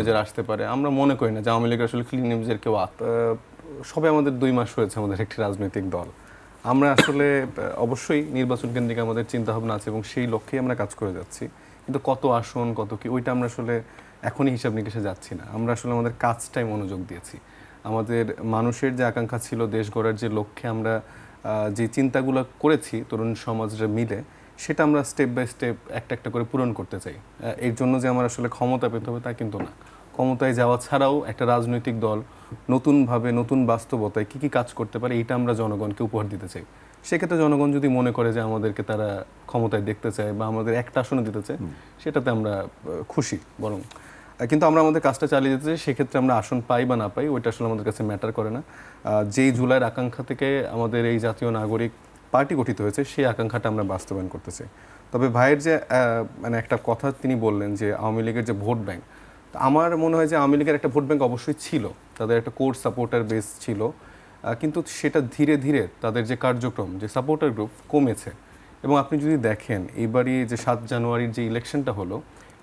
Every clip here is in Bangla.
ইমেজের আসতে পারে। আমরা মনে করি না যে আওয়ামী লীগ আসলে ক্লিন ইমেজের কেউ সবে আমাদের দুই মাস হয়েছে আমাদের একটি রাজনৈতিক দল। আমরা আসলে অবশ্যই নির্বাচন কেন্দ্রিক আমাদের চিন্তা ভাবনা আছে এবং সেই লক্ষ্যেই আমরা কাজ করে যাচ্ছি। কিন্তু কত আসন, কত কি, ওইটা আমরা আসলে এখনই হিসাব নিকেশে যাচ্ছি না। আমরা আসলে আমাদের কাজটাই মনোযোগ দিয়েছি। আমাদের মানুষের যে আকাঙ্ক্ষা ছিল, দেশ গড়ার যে লক্ষ্যে আমরা যে চিন্তাগুলো করেছি, তরুণ সমাজরা মিলে সেটা আমরা স্টেপ বাই স্টেপ একটা একটা করে পূরণ করতে চাই। এর জন্য যে আমার আসলে ক্ষমতা পেতে হবে তা কিন্তু না। ক্ষমতায় যাওয়া ছাড়াও একটা রাজনৈতিক দল নতুনভাবে নতুন বাস্তবতায় কী কী কাজ করতে পারে এইটা আমরা জনগণকে উপহার দিতে চাই। সেক্ষেত্রে জনগণ যদি মনে করে যে আমাদেরকে তারা ক্ষমতায় দেখতে চায় বা আমাদের একটা আসনে দিতে চায় সেটাতে আমরা খুশি বরং। কিন্তু আমরা আমাদের কাজটা চালিয়ে যেতে চাই সেক্ষেত্রে আমরা আসন পাই বা না পাই ওইটা আসলে আমাদের কাছে ম্যাটার করে না। যেই জুলাইয়ের আকাঙ্ক্ষা থেকে আমাদের এই জাতীয় নাগরিক পার্টি গঠিত হয়েছে, সেই আকাঙ্ক্ষাটা আমরা বাস্তবায়ন করতে চাই তবে ভাইয়ের যে মানে একটা কথা তিনি বললেন যে, আওয়ামী লীগের যে ভোট ব্যাংক, তো আমার মনে হয় যে আওয়ামী লীগের একটা ভোট ব্যাংক অবশ্যই ছিল, তাদের একটা কোর সাপোর্টার বেস ছিল কিন্তু সেটা ধীরে ধীরে তাদের যে কার্যক্রম, যে সাপোর্টার গ্রুপ কমেছে। এবং আপনি যদি দেখেন এইবারই যে সাত জানুয়ারির যে ইলেকশনটা হলো,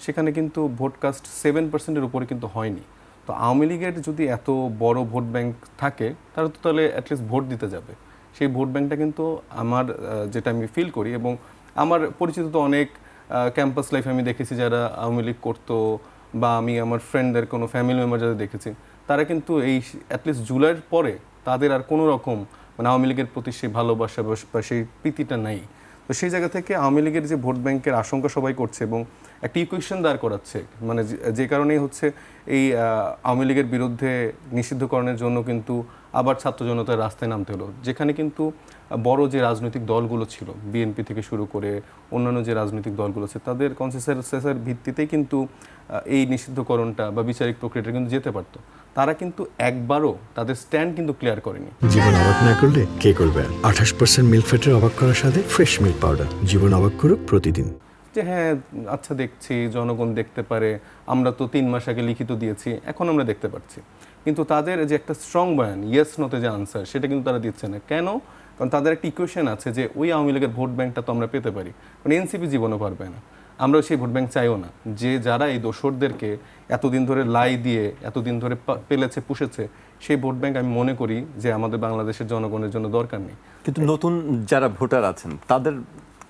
সেখানে কিন্তু ভোট কাস্ট সেভেন পার্সেন্টের উপরে কিন্তু হয়নি। তো আওয়ামী লীগের যদি এত বড় ভোট ব্যাংক থাকে, তারা তো তাহলে অ্যাটলিস্ট ভোট দিতে যাবে। সেই ভোট ব্যাংকটা কিন্তু আমার যেটা আমি ফিল করি এবং আমার পরিচিত তো অনেক ক্যাম্পাস লাইফে আমি দেখেছি যারা আওয়ামী লীগ করতো বা আমি আমার ফ্রেন্ডদের কোনো ফ্যামিলি মেম্বার যাদের দেখেছি, তারা কিন্তু এই অ্যাটলিস্ট জুলাইয়ের পরে তাদের আর কোনো রকম মানে আওয়ামী লীগের প্রতি সেই ভালোবাসা বা- সেই প্রীতিটা নাই। তো সেই জায়গা থেকে আওয়ামী লীগের যে ভোট ব্যাংকের আশঙ্কা সবাই করছে এবং একটা ইকুয়েশন দাঁড় করাচ্ছে মানে যে- কারণেই হচ্ছে এই আওয়ামী লীগের বিরুদ্ধে নিষিদ্ধকরণের জন্য কিন্তু আবার ছাত্র জনতার রাস্তায় নামতে হলো। যেখানে কিন্তু বড় যে রাজনৈতিক দলগুলো ছিল, বিএনপি থেকে শুরু করে অন্যান্য যে রাজনৈতিক দলগুলো আছে, তাদের কনসেন্সাসের ভিত্তিতেই কিন্তু এই নিষিদ্ধকরণটা বা বিচারিক প্রক্রিয়াটা কিন্তু যেতে পারতো। তারা কিন্তু একবারও তাদের স্ট্যান্ড কিন্তু ক্লিয়ার করেনি। জীবন অবাক না করলে কে করবে আঠাশ পার্সেন্ট মিল্ক ফ্যাটের অবাক করার সাথে ফ্রেশ মিল্ক পাউডার জীবন অবাক করুক প্রতিদিন। যে হ্যাঁ আচ্ছা দেখছি জনগণ দেখতে পারে আমরা তো তিন মাস আগে লিখিত দিয়েছি এখন আমরা দেখতে পাচ্ছি কিন্তু তাদের যে একটা স্ট্রং বয়ান ইয়েস নোতে যে আনসার সেটা কিন্তু তারা দিচ্ছে না। কেন? কারণ তাদের একটা ইকুয়েশন আছে যে ওই আওয়ামী লীগের ভোট ব্যাংকটা তো আমরা পেতে পারি। মানে এনসিপি জীবনও পারবে না। আমরা সেই ভোট ব্যাংক চাইও না। যে যারা এই দোসরদেরকে এতদিন ধরে লাই দিয়ে এতদিন ধরে পেলেছে পুষেছে সেই ভোট ব্যাংক আমি মনে করি যে আমাদের বাংলাদেশের জনগণের জন্য দরকার নেই। কিন্তু নতুন যারা ভোটার আছেন তাদের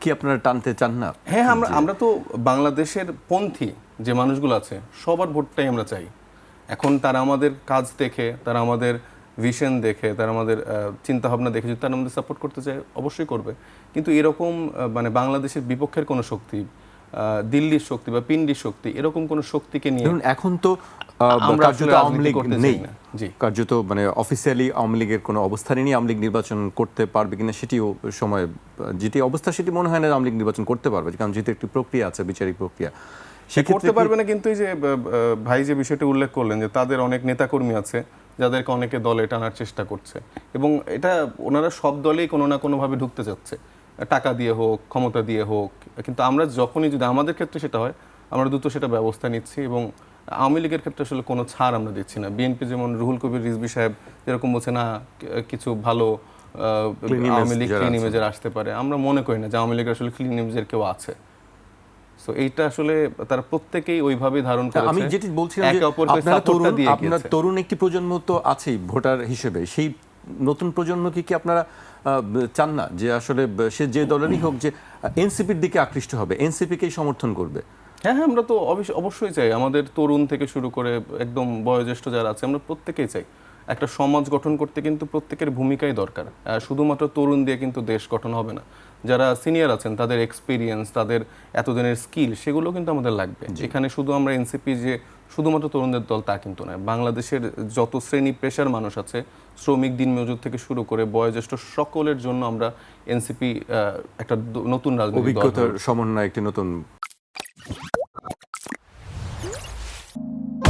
কি আপনারা টানতে চান না? হ্যাঁ আমরা আমরা তো বাংলাদেশের পন্থী যে মানুষগুলো আছে সবার ভোটটাই আমরা চাই। এখন তারা আমাদের কাজ দেখে তারা আমাদের ভিশন দেখে তারা আমাদের চিন্তা ভাবনা দেখে যদি তারা আমাদের সাপোর্ট করতে চায় অবশ্যই করবে। কিন্তু এরকম মানে বাংলাদেশের বিপক্ষের কোনো শক্তি দিল্লির শক্তি বা পিন্ডির শক্তি এরকম কোনো শক্তিকে নিয়ে ধরুন এখন তো আমরা কার্যত আওয়ামী লীগ করতে নেই। জি। কার্যত মানে অফিসিয়ালি আওয়ামী লীগের কোনো অবস্থানই নেই। আওয়ামী লীগ নির্বাচন করতে পারবে কিনা সেটিও সময় যেটি অবস্থা সেটি মনে হয় না আওয়ামী লীগ নির্বাচন করতে পারবে কারণ যেহেতু একটি প্রক্রিয়া আছে বিচারিক প্রক্রিয়া। সে করতে পারবে না কিন্তু এই যে ভাই যে বিষয়টা উল্লেখ করলেন যে তাদের অনেক নেতাকর্মী আছে যাদেরকে অনেকে দলে টানার চেষ্টা করছে এবং এটা ওনারা সব দলেই কোনো না কোনোভাবে ঢুকতে চাচ্ছে। টাকা দিয়ে হোক ক্ষমতা দিয়ে হোক কিন্তু আমরা যখনই যদি আমাদের ক্ষেত্রে সেটা হয় আমরা দ্রুত সেটা ব্যবস্থা নিচ্ছি এবং আওয়ামী লীগের ক্ষেত্রে আসলে কোনো ছাড় আমরা দিচ্ছি না। বিএনপি যেমন রুহুল কবির রিজবি সাহেব যেরকম বলছে না কিছু ভালো আওয়ামী লীগ ক্লিন ইমেজের আসতে পারে। আমরা মনে করি না যে আওয়ামী লীগের আসলে ক্লিন ইমেজের কেউ আছে। সো এইটা আসলে তারা প্রত্যেকেই ওইভাবে ধারণ করেছে আমি যেটি বলছিলাম যে আপনারা তরুণ আপনার তরুণ একটি প্রজন্ম তো আছেই ভোটার হিসেবে। সেই নতুন প্রজন্মকে কি আপনারা চান না যে আসলে সে যে দলেরই হোক যে এনসিপির দিকে আকৃষ্ট হবে, এনসিপিকেই সমর্থন করবে? হ্যাঁ হ্যাঁ আমরা তো অবশ্য- অবশ্যই চাই। আমাদের তরুণ থেকে শুরু করে একদম বয়োজ্যেষ্ঠ যারা আছে, আমরা প্রত্যেকেই চাই। একটা সমাজ গঠন করতে কিন্তু প্রত্যেকের ভূমিকাই দরকার। শুধুমাত্র তরুণ দিয়ে কিন্তু দেশ গঠন হবে না। যারা সিনিয়র আছেন তাদের এক্সপিরিয়েন্স তাদের এতদিনের স্কিল সেগুলো কিন্তু আমাদের লাগবে। এখানে শুধু আমরা এনসিপি যে শুধুমাত্র তরুণদের দল তা কিন্তু নয় বাংলাদেশের যত শ্রেণি পেশার মানুষ আছে শ্রমিক দিন মজুর থেকে শুরু করে বয়োজ্যেষ্ঠ সকলের জন্য আমরা এনসিপি একটা নতুন রাজনৈতিক অভিজ্ঞতার সমন্বয় একটি নতুন